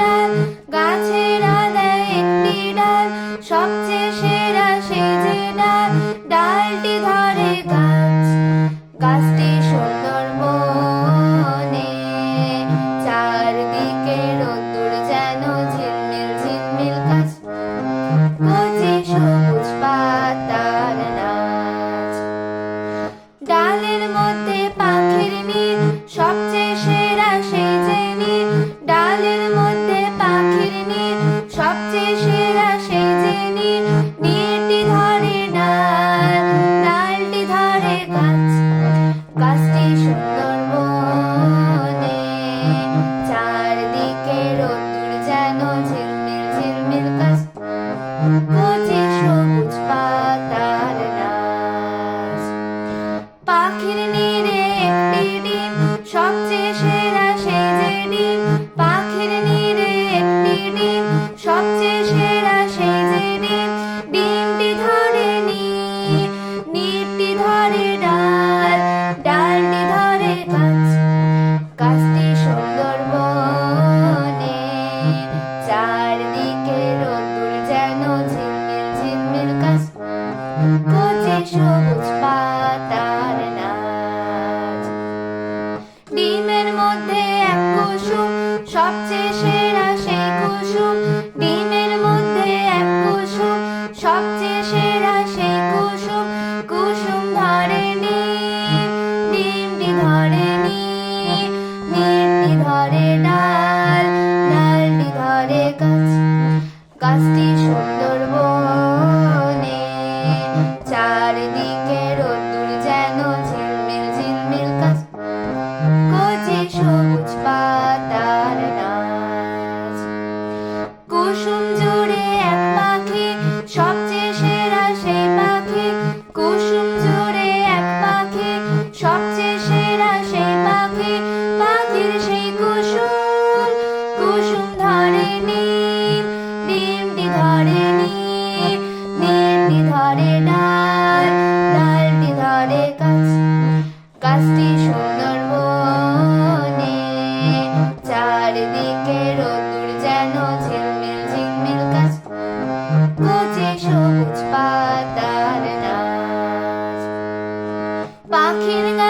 ডাল, গাছেরা দেয় একটি ডাল, সবচেয়ে সেরা সেই যে ডাল, ডালটি ধরে গাছ। গাছটি সুন্দর মনে, চারদিকে রোদ্দুর যেন ঝিলমিল ঝিলমিল গাছ। কচি সবুজ পাতার নাচ। ডালের মধ্যে পা teach you. To ধরে ডাল, ডালটি ধরে গাছ, গাছটি সুন্দর বনে। চারিদিকে রোদুর যেন ঝিলমিল ঝিলমিল গাছ কচি সবুজ পাতার নাচ পাখির গাছ